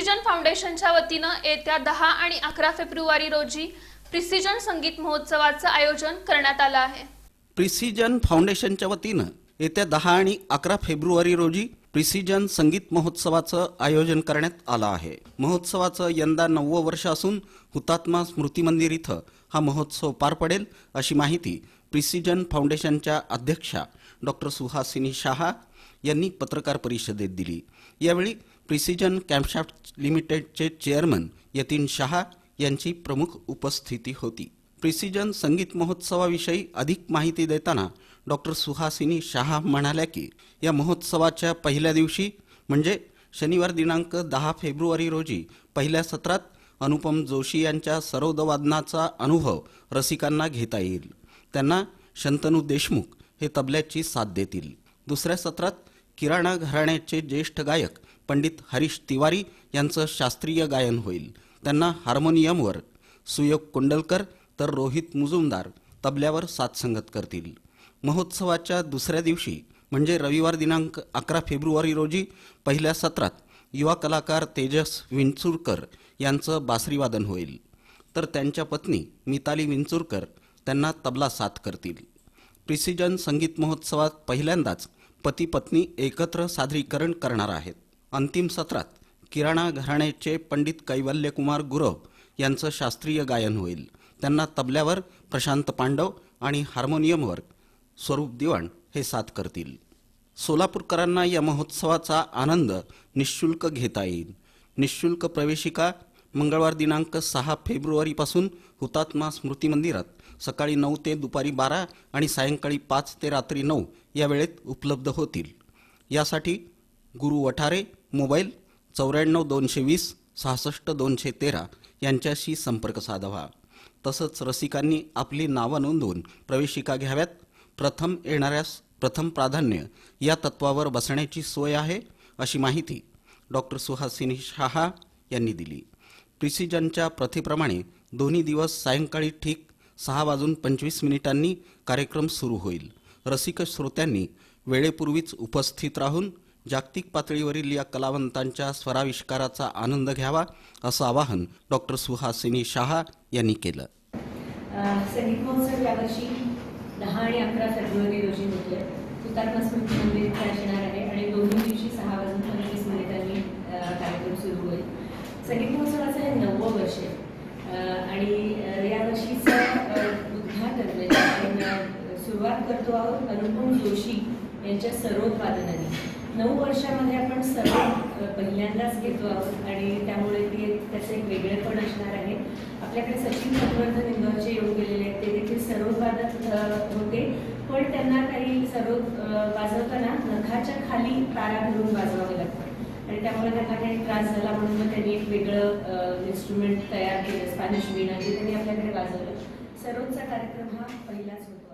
Precision फाउंडेशनच्या वतीनं येत्या दहा आणि अकरा फेब्रुवारी रोजी प्रिसिजन संगीत महोत्सवाचं आयोजन करण्यात आलं आहे. प्रिसिजन फाउंडेशनच्या वतीनं येत्या दहा आणि अकरा फेब्रुवारी रोजी प्रिसिजन संगीत महोत्सवाचं आयोजन करण्यात आलं आहे. महोत्सवाचं यंदा नववं वर्ष असून हुतात्मा स्मृती मंदिर इथं हा महोत्सव पार पडेल अशी माहिती प्रिसिजन फाउंडेशनच्या अध्यक्षा डॉक्टर सुहासिनी शहा यांनी पत्रकार परिषदेत दिली. यावेळी प्रिसिजन कॅम्पशाफ्ट लिमिटेडचे चेअरमन यतीन शहा यांची प्रमुख उपस्थिती होती. प्रिसिजन संगीत महोत्सवाविषयी अधिक माहिती देताना डॉक्टर सुहासिनी शहा म्हणाल्या की या महोत्सवाच्या पहिल्या दिवशी म्हणजे शनिवार दिनांक दहा फेब्रुवारी रोजी पहिल्या सत्रात अनुपम जोशी यांच्या सरोदवादनाचा अनुभव रसिकांना घेता येईल. त्यांना शंतनू देशमुख हे तबल्याची साथ देतील. दुसऱ्या सत्रात किराणा घराण्याचे ज्येष्ठ गायक पंडित हरीश तिवारी यांचं शास्त्रीय गायन होईल. त्यांना हार्मोनियमवर सुयोग कुंडलकर तर रोहित मुजुमदार तबल्यावर साथसंगत करतील. महोत्सवाच्या दुसऱ्या दिवशी म्हणजे रविवार दिनांक अकरा फेब्रुवारी रोजी पहिल्या सत्रात युवा कलाकार तेजस विंचुरकर यांचं बासरीवादन होईल. तर त्यांच्या पत्नी मिताली विंचुरकर त्यांना तबला साथ करतील. प्रिसिजन संगीत महोत्सवात पहिल्यांदाच पती पत्नी एकत्र सादरीकरण करणार आहेत. अंतिम सत्रात किराणा घराण्याचे पंडित कैवल्यकुमार गुरव यांचं शास्त्रीय गायन होईल. त्यांना तबल्यावर प्रशांत पांडव आणि हार्मोनियमवर स्वरूप दिवाण हे साथ करतील. सोलापूरकरांना या महोत्सवाचा आनंद निशुल्क घेता येईल. निशुल्क प्रवेशिका मंगळवार दिनांक सहा फेब्रुवारीपासून हुतात्मा स्मृती मंदिरात सकाळी नऊ ते दुपारी बारा आणि सायंकाळी पाच ते रात्री नऊ या वेळेत उपलब्ध होतील. यासाठी गुरु वठारे मोबाईल चौऱ्याण्णव दोनशे वीस सहासष्ट दोनशे तेरा यांच्याशी संपर्क साधावा. तसंच रसिकांनी आपली नावं नोंदवून प्रवेशिका घ्याव्यात. प्रथम येणाऱ्यास प्रथम प्राधान्य या तत्वावर बसण्याची सोय आहे अशी माहिती डॉक्टर सुहासिनी शहा यांनी दिली. प्रिसिजनच्या प्रथेप्रमाणे दोन्ही दिवस सायंकाळी ठीक सहा वाजून पंचवीस मिनिटांनी कार्यक्रम सुरू होईल. रसिक श्रोत्यांनी वेळेपूर्वीच उपस्थित राहून जागतिक पातळीवरील या कलावंतांच्या स्वराविष्काराचा आनंद घ्यावा असं आवाहन डॉक्टर सुहासिनी शहा यांनी केलं. संगीत महोत्सव यावर्षी दहा आणि अकरा फेब्रुवारी रोजी होतोय. हुतात्मा स्मृती मंदिर इथे असणार आहे आणि दोन्ही दिवशी सहा वाजून पंचवीस मिनिटांनी कार्यक्रम सुरू होईल. संगीत करतो आहोत अनुपम जोशी यांच्या सरोदवादनाने नऊ वर्षामध्ये आपण सर्व पहिल्यांदाच घेतो आहोत आणि त्यामुळे ते त्याचं एक वेगळेपण असणार आहे. आपल्याकडे सचिन संवर्धन इंदोरचे येऊन गेलेले आहेत ते देखील सरोदवादक होते. पण त्यांना काही सरोद वाजवताना नखाच्या खाली तारा धरून वाजवावं लागतं आणि त्यामुळे त्यांना काही त्रास झाला म्हणून मग त्यांनी एक वेगळं इन्स्ट्रुमेंट तयार केलं स्पॅनिश वीणा जे त्यांनी आपल्याकडे वाजवलं. सरोदचा कार्यक्रम हा पहिलाच होता.